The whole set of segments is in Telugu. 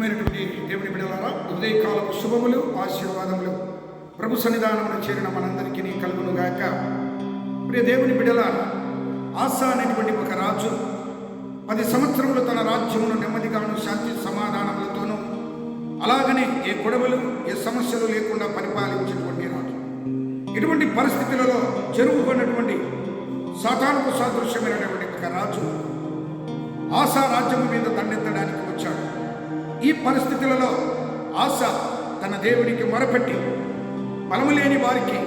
ప్రియమైనటువంటి దేవుని బిడలారా ఉదయకాలపు శుభములు ఆశీర్వాదములు. ప్రభు సన్నిధానంలో చేరిన మనందరికీ కలుగును గాక. ప్రియ దేవుని బిడలారా ఆశ అనేటువంటి ఒక రాజు పది సంవత్సరములు తన రాజ్యమును నెమ్మదిగాను శాంతి సమాధానములతోనూ అలాగనే ఏ గొడవలు ఏ సమస్యలు లేకుండా పరిపాలించినటువంటి రాజు. ఇటువంటి పరిస్థితులలో జరుగుకున్నటువంటి సాధారణకు సాదృశ్యమైనటువంటి ఒక రాజు ఆశా రాజ్యం మీద దండెత్తడానికి వచ్చాడు. ఈ పరిస్థితులలో ఆశ తన దేవుడికి మొరపెట్టి బలము లేని వారికి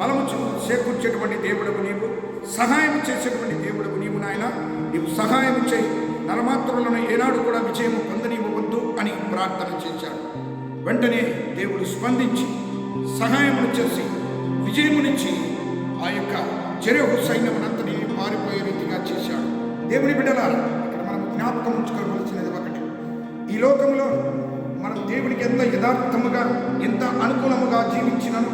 బలము చేకూర్చేటువంటి దేవుడవు నీవు సహాయం చేసేటువంటి దేవుడవు నీవు నాయన నీవు సహాయం చేయి. నరమాత్రులను ఏనాడు కూడా విజయం పొందనివ్వవద్దు అని ప్రార్థన చేశాడు. వెంటనే దేవుడు స్పందించి సహాయమును చేసి విజయమునిచ్చి ఆ యొక్క చెరువు సైన్యమునంతని పారిపోయే రీతిగా చేశాడు. దేవుని బిడ్డలారా ఇక్కడ మనం జ్ఞాపకం ఉంచుకోవలసినది ఒక లోకంలో మనం దేవుడికి ఎంత యథార్థముగా ఎంత అనుకూలముగా జీవించినను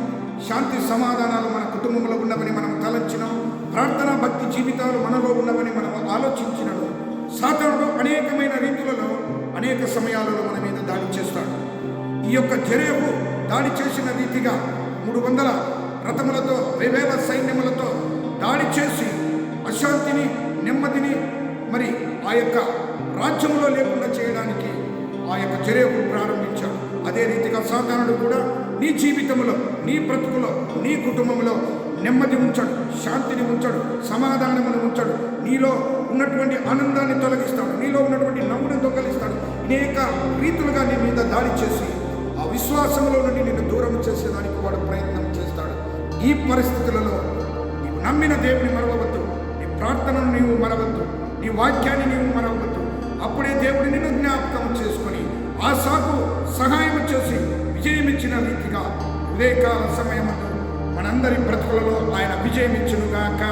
శాంతి సమాధానాలు మన కుటుంబంలో ఉన్నవని మనం తలంచినాం ప్రార్థన భక్తి జీవితాలు మనలో ఉన్నవని మనం ఆలోచించినను సాతానుడు అనేకమైన రీతులలో అనేక సమయాలలో మన మీద దాడి చేస్తాడు. ఈ యొక్క జరేబు దాడి చేసిన రీతిగా మూడు వందల రథములతో వేవేల సైన్యములతో దాడి చేసి అశాంతిని నెమ్మదిని మరి ఆ యొక్క రాజ్యంలో లేకుండా చేయడానికి చర్యకు ప్రారంభించాడు అదే రీతిగా సాధారణుడు కూడా నీ జీవితంలో నీ బ్రతుకులో నీ కుటుంబంలో నెమ్మది ఉంచాడు శాంతిని ఉంచాడు సమాధానమును ఉంచాడు. నీలో ఉన్నటువంటి ఆనందాన్ని తొలగిస్తాడు నీలో ఉన్నటువంటి నమ్ముని దొంగలిస్తాడు. అనేక రీతులుగా నీ మీద దాడి చేసి ఆ విశ్వాసంలో నుండి నిన్ను దూరం చేసేదానికి వాడు ప్రయత్నం చేస్తాడు. ఈ పరిస్థితులలో నీవు నమ్మిన దేవుని మరవవద్దు. నీ ప్రార్థనను నీవు మరవద్దు. నీ వాక్యాన్ని నీవు మరవద్దు అప్పుడే దేవుడు నిన్ను జ్ఞాపకం చేసుకొని ఆ సహాయం చేసి విజయం ఇచ్చిన రీతిగా ఉదయకాల సమయమందు మనందరి బ్రతుకులలో ఆయన విజయం ఇచ్చునుగాక